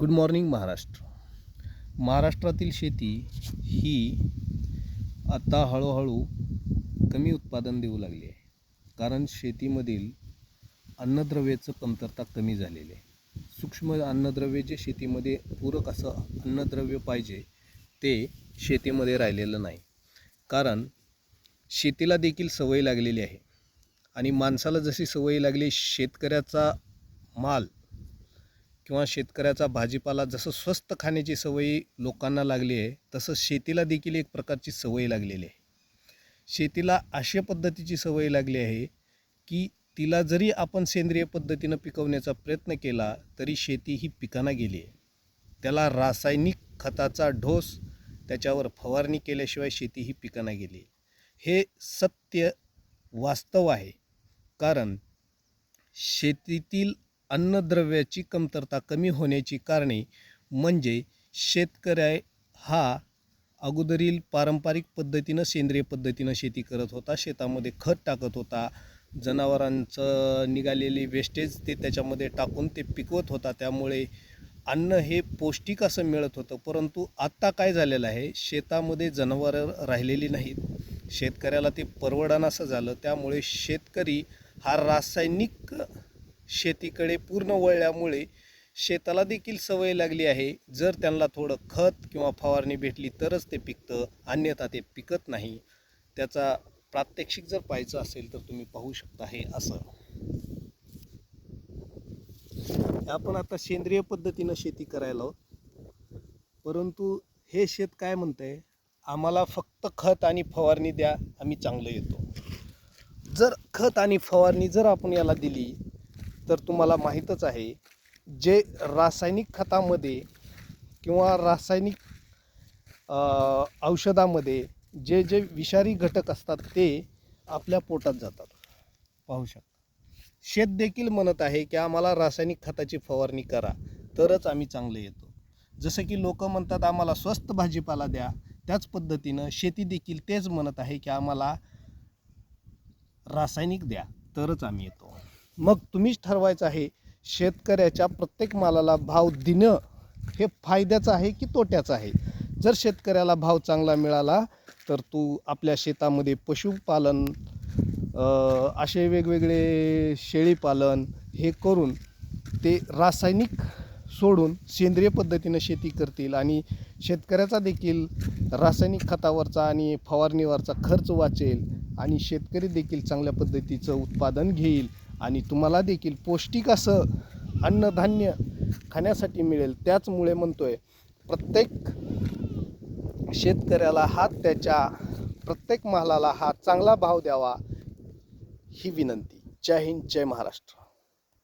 Good morning Maharashtra महाराष्ट्रातील शेती ही आता हळूहळू कमी उत्पादन देऊ लागली आहे. कारण शेतीमधील अन्नद्रव्याचं कमतरता कमी झालेली आहे. सूक्ष्म अन्नद्रव्य जे शेतीमध्ये पूरक असं अन्नद्रव्य पाहिजे ते शेतीमध्ये राहिलेलं नाही. कारण शेतीला देखील सवय लागलेली आहे. आणि माणसाला जशी सवय लागली शेतकऱ्याचा माल किंवा शेतकऱ्याचा भाजीपाला जसं स्वस्त खाण्याची सवय लोकांना लागली आहे तसं शेतीला देखील एक प्रकारची सवय लागलेली आहे. शेतीला अशा पद्धतीची सवय लागली आहे की तिला जरी आपण सेंद्रिय पद्धतीनं पिकवण्याचा प्रयत्न केला तरी शेती ही पिकांना गेली आहे. त्याला रासायनिक खताचा ढोस त्याच्यावर फवारणी केल्याशिवाय शेती ही पिकांना गेली आहे. हे सत्य वास्तव आहे. कारण शेतीतील अन्नद्रव्याची कमतरता कमी होण्याची कारणे म्हणजे शेतकऱ्या हा अगोदरील पारंपरिक पद्धतीनं सेंद्रिय पद्धतीनं शेती करत होता. शेतामध्ये खत टाकत होता. जनावरांचं निघालेली वेस्टेज ते त्याच्यामध्ये टाकून ते पिकवत होता. त्यामुळे अन्न हे पौष्टिक असं मिळत होतं. परंतु आत्ता काय झालेलं आहे? शेतामध्ये जनावरं राहिलेली नाहीत. शेतकऱ्याला ते परवडान असं झालं. त्यामुळे शेतकरी हा रासायनिक शेतीकडे पूर्ण वळल्यामुळे शेताला देखील सवय लागली आहे. जर त्यांना थोडं खत किंवा फवारणी भेटली तरच ते पिकतं अन्यथा ते पिकत नाही. त्याचा प्रात्यक्षिक जर पाहायचं असेल तर तुम्ही पाहू शकता हे असं. आपण आता सेंद्रिय पद्धतीनं शेती करायला आहोत. परंतु हे शेत काय म्हणतंय? आम्हाला फक्त खत आणि फवारणी द्या आम्ही चांगलं येतो. जर खत आणि फवारणी जर आपण याला दिली तर तुम्हाला माहीतच आहे जे रासायनिक खतामध्ये किंवा रासायनिक औषधामध्ये जे जे विषारी घटक असतात ते आपल्या पोटात जातात. पाहू शकता. शेत देखील म्हणत आहे की आम्हाला रासायनिक खताची फवारणी करा तरच आम्ही चांगले येतो. जसं की लोक म्हणतात आम्हाला स्वस्त भाजीपाला द्या. त्याच पद्धतीनं शेती देखील तेच म्हणत आहे की आम्हाला रासायनिक द्या तरच आम्ही येतो. मग तुम्हीच ठरवायचं आहे. शेतकऱ्याच्या प्रत्येक मालाला भाव देणं हे फायद्याचं आहे की तोट्याचं आहे? जर शेतकऱ्याला भाव चांगला मिळाला तर तू आपल्या शेतामध्ये पशुपालन असे वेगवेगळे शेळीपालन हे करून ते रासायनिक सोडून सेंद्रिय पद्धतीनं शेती करतील आणि शेतकऱ्याचा देखील रासायनिक खतावरचा आणि फवारणीवरचा खर्च वाचेल आणि शेतकरी देखील चांगल्या पद्धतीचं उत्पादन घेईल. आणि तुम्हाला देखील पौष्टिक असं अन्नधान्य खाण्यासाठी मिळेल त्याचमुळे म्हणतोय प्रत्येक शेतकऱ्याला हा त्याच्या प्रत्येक मालाला हा चांगला भाव द्यावा ही विनंती. जय हिंद जय महाराष्ट्र.